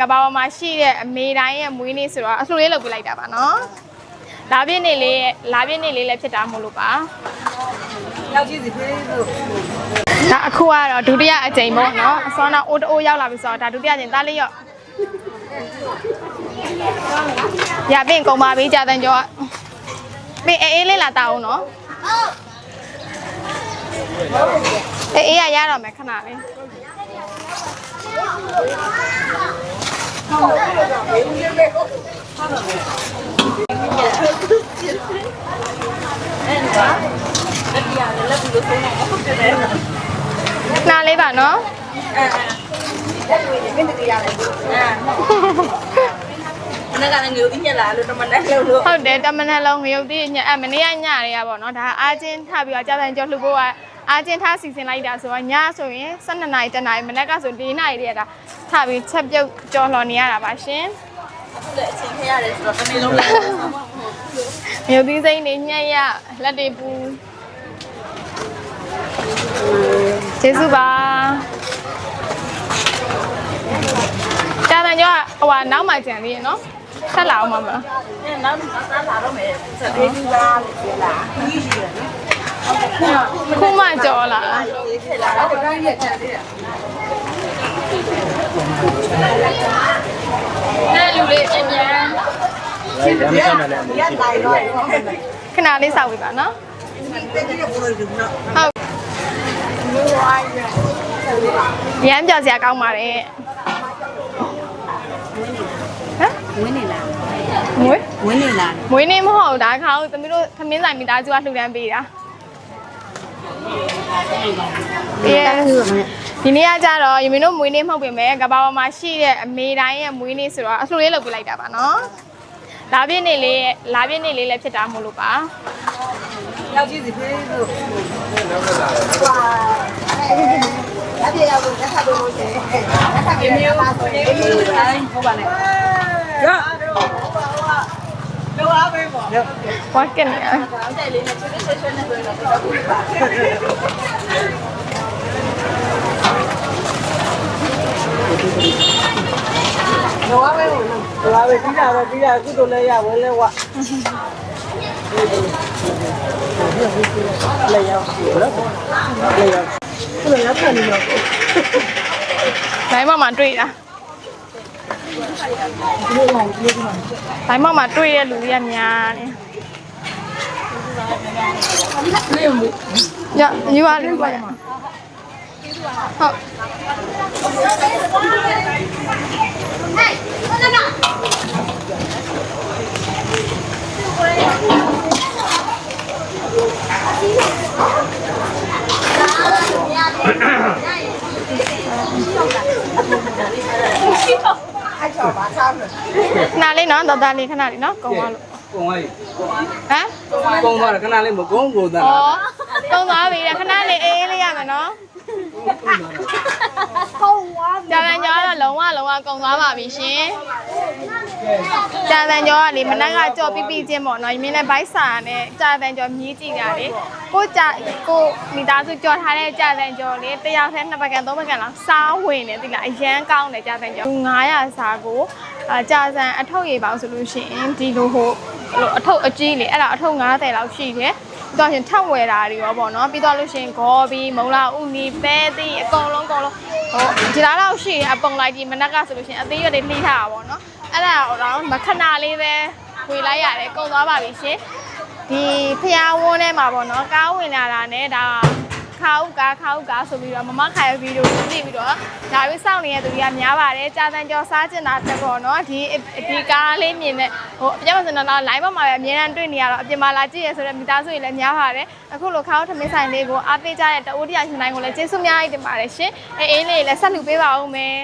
ကဘာပေါ်မှာရှိတဲ့အမေတိုင်းရဲ့မွေးနေ့ဆိုတော့အလှူလေးလုပ်ပေးလိုက်တာပါနော်လာပြည့်နေ့လေးရဲ့လာပြည့်နေ့လေးလည်းဖြစ်တာမို့လို့ပါရောက်ကြည့်စီဖေးလို့ဒါအခုကတော့ဒုတိယအကြိမ်ပေါ့နော်အစောနာအိုးတိုးရောက်လာပြီဆိုတော့ဒါဒုတိယအကြိမ်သားလေးရော့ရပြင်ကုန်ပါပြီကြာတန်ကျော်ကပြင်အေးအေးလေးလာတောင်းအောင်နော်အေးအေးရရတော့မယ်ခဏလေး လက်ပြရတယ်လက်ပြီးလို့ဆုံးတယ်ဟုတ်တယ်အဲ့နားလေးပါနော်လက်တွေနဲ့မင်းတရားရတယ်အဲ့နကလည်းငိုအင်းရလာလို့တမနဲ့လို့လို့ဟုတ်တယ်တမနက်လုံးငရုတ်တိညအမနေ့ကညတွေကပေါ့နော်ဒါအာချင်းထပြီးတော့ကြာတန်ကျော်လှုပ်ဖို့ကအာချင်းထစီစဉ်လိုက်တာဆိုတော့ညဆိုရင်12နာရီတနာရီမနက်ကဆို4နာရီတည်းက ထပြီးချက်ပြုတ်ကြော်လှော်နေရတာပါရှင်အခုလည်းအချိန်ခရတယ်ဆိုတော့တနေ့လုံးလည်းငရုတ်တိစိမ့်နေညက်ရလက်တွေပူကျေးဇူးပါကြာတန်ကျော်ကဟိုကနောက်မှကြံသေးရနော်ဆက်လာအောင်ပါမလားအဲ့နောက်စားလာတော့မယ်ဆက်သေးဘူးလားလို့ပြောလာကြီးရှိတယ်နော်ခုမှကြော်လာဒီထက်လာတော့တိုင်းရက်ချန်သေးတ ယ်တဲ့လူလေးအမြန်ရက်လိုက်တော့ဟုတ်တယ်ခဏလေးစောက်ပေးပါနော်ဒီကဘလို့ဒီနော်ဟုတ်ရမ်းပြောစရာကောင်းပါတယ်ဟမ်ဝင်းနေလားမွေးဝင်းနေလားမွေးနေ့မဟုတ်ဘူးဒါခါဦးသမီးတို့သမင်းဆိုင်မိသားစုကလှူဒန်းပေးတာအေး ဒီနေ့ကကြတော့ယူမင်းတို့မွေးနေ့မဟုတ်ပြင်မဲ့ကဘာပေါ်မှာရှိတဲ့အမေတိုင်းရဲ့မွေးနေ့ဆိုတော့အလှူလေးလုပ်ပေးလိုက်တာပါနော်လာပြည့်နေ့လေးရဲ့လာပြည့်နေ့လေးလည်းဖြစ်တာမို့လို့ပါရောက်ကြည့်စီဖေးလို့လက်ပြရဖို့လက်ထပ်လို့ရှိရင်လက်ထပ်ပြီးမျိုးပါဆိုရင်အေးတိုင်းဟုတ်ပါနဲ့ရ လောအားပဲပေါ့ဝါကနေတဲ့လေးနဲ့ချွတ်ချွတ်ချွတ်နဲ့ဆိုတော့တော့ဘူးပါလောအားပဲပေါ့နော်လောအားပဲပြီးတာပဲပြီးတာကုတို့လဲရဝဲလဲဝလဲရောက်လဲရောက်ကုလည်းရောက်နေတော့လိုင်းမမှာတွေ့တာ လိုင်းမမှာတွေ့တဲ့လူတွေကများနေရယူပါလေပါရဟုတ် ခဏလေးနော်တော်တော်လေးခဏလေးနော်ကုံသွားလို့ကုံသွားပြီဟမ်ကုံသွားတယ်ခဏလေးမကုံကုန်သားဩကုံသွားပြီခဏလေးအေးအေးလေးရမယ်နော် ကြာတန်ကျော်ကတော့လုံးဝလုံးဝကုံသွားပါပြီရှင်ကြာတန်ကျော်ကလေမနက်ကကြော်ပြပြချင်းပေါ့နော်ရင်းနဲ့ဘိုက်စာနဲ့ကြာတန်ကျော်မြည်ကြည့်ကြလေကိုကြာကိုမိသားစုကြော်ထားတဲ့ကြာတန်ကျော်လေတစ်ယောက်တည်းနှစ်ပတ်ကန်သုံးပတ်ကန်လောက်စားဝင်နေတိလားအရန်ကောင်းတယ်ကြာတန်ကျော်900စာကိုအာကြာစံအထုပ်ရည်ပေါင်းဆိုလို့ရှိရင်ဒီလိုဟိုလိုအထုပ်အကြီးလေအဲ့ဒါအထုပ်90လောက်ရှိတယ် ပြီးတော့ရှင်ထပ်ဝယ်တာတွေရောပေါ့နော်ပြီးတော့လို့ရှိရင်ဂေါ်ဘီမုံလာဥနီပဲသီးအကုန်လုံးအကုန်လုံးဟိုဒီလားတော့ရှိရင်အပုံလိုက်ဒီမနက်ကဆိုလို့ရှိရင်အသေးရွက်တွေလှိထားတာပေါ့နော်အဲ့ဒါတော့မခဏလေးပဲဝေလိုက်ရတယ်ကုန်သွားပါပြီရှင်ဒီဖျားဝန်းထဲမှာပေါ့နော်ကားဝင်လာတာနဲ့ဒါ ခါဥကားခါဥကားဆိုပြီးတော့မမခိုင်ဗီဒီယိုကိုကြည့်ပြီးတော့ဒါပြီးစောင့်နေတဲ့သူတွေကများပါတယ်ကြာတန်ကျော်စားကျင်တာတက်ပေါ့နော်ဒီဒီကားလေးမြင်တဲ့ဟိုအပြတ်မစင်တော့ line ပေါ်မှာပဲအများအားတွေ့နေရတော့အပြင်မှာလာကြည့်ရဆိုတော့မိသားစုတွေလည်းများပါတယ်အခုလိုခါဥထမင်းဆိုင်လေးကိုအားပေးကြတဲ့တအိုးတရာရှင်တိုင်းကိုလည်းကျေးဇူးများကြီးတင်ပါတယ်ရှင်အဲအေးလေးလည်းဆက်လူပေးပါဦးမယ်